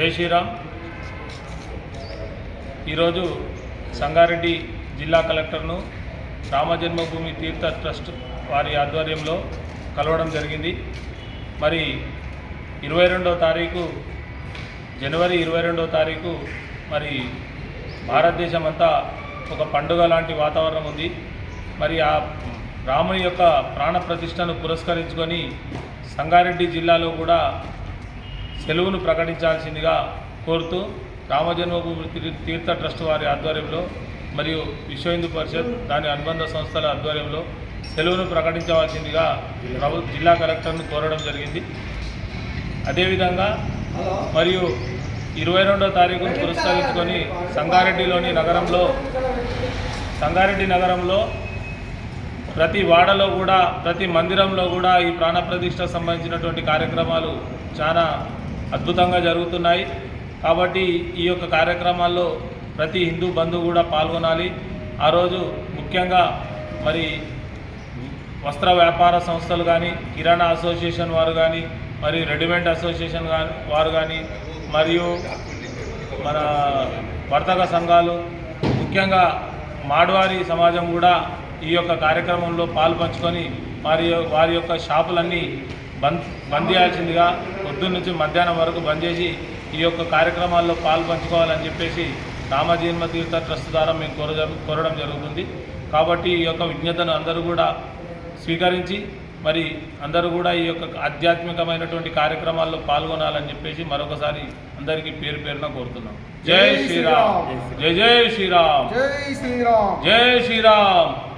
జై శ్రీరామ్. ఈరోజు సంగారెడ్డి జిల్లా కలెక్టర్ను రామజన్మభూమి తీర్థ ట్రస్ట్ వారి ఆధ్వర్యంలో కలవడం జరిగింది. మరి ఇరవై రెండవ తారీఖు జనవరి ఇరవై రెండవ తారీఖు మరి భారతదేశం అంతా ఒక పండుగ లాంటి వాతావరణం ఉంది. మరి ఆ రాముని యొక్క ప్రాణ ప్రతిష్టను పురస్కరించుకొని సంగారెడ్డి జిల్లాలో కూడా సెలవును ప్రకటించాల్సిందిగా కోరుతూ రామజన్మభూమి తీర్థ ట్రస్ట్ వారి ఆధ్వర్యంలో మరియు విశ్వ హిందూ పరిషత్ దాని అనుబంధ సంస్థల ఆధ్వర్యంలో సెలవును ప్రకటించవలసిందిగా ప్రభు జిల్లా కలెక్టర్ను కోరడం జరిగింది. అదేవిధంగా మరియు ఇరవై రెండో తారీఖును పురస్కరించుకొని సంగారెడ్డిలోని నగరంలో సంగారెడ్డి నగరంలో ప్రతి వాడలో కూడా ప్రతి మందిరంలో కూడా ఈ ప్రాణప్రతిష్ట సంబంధించినటువంటి కార్యక్రమాలు చాలా అద్భుతంగా జరుగుతున్నాయి. కాబట్టి ఈ యొక్క కార్యక్రమాల్లో ప్రతి హిందూ బంధువు కూడా పాల్గొనాలి. ఆ రోజు ముఖ్యంగా మరి వస్త్ర వ్యాపార సంస్థలు కానీ కిరాణా అసోసియేషన్ వారు కానీ మరి రెడీమేడ్ అసోసియేషన్ వారు కానీ మరియు మన వర్తక సంఘాలు ముఖ్యంగా మాడవారి సమాజం కూడా ఈ యొక్క కార్యక్రమంలో పాలు పంచుకొని వారి వారి యొక్క షాపులన్నీ బంద్ బంద్ చేయాల్సిందిగా పొద్దున్న నుంచి మధ్యాహ్నం వరకు బంద్ చేసి ఈ యొక్క కార్యక్రమాల్లో పాలు పంచుకోవాలని చెప్పేసి రామజన్మ తీర్థ ట్రస్ట్ ద్వారా మేము కోర కోరడం జరుగుతుంది. కాబట్టి ఈ యొక్క విజ్ఞతను అందరూ కూడా స్వీకరించి మరి అందరూ కూడా ఈ యొక్క ఆధ్యాత్మికమైనటువంటి కార్యక్రమాల్లో పాల్గొనాలని చెప్పేసి మరొకసారి అందరికీ పేరు పేరున కోరుతున్నాం. జై శ్రీరామ్. జై జై శ్రీరామ్. జై శ్రీరామ్. జై శ్రీరామ్.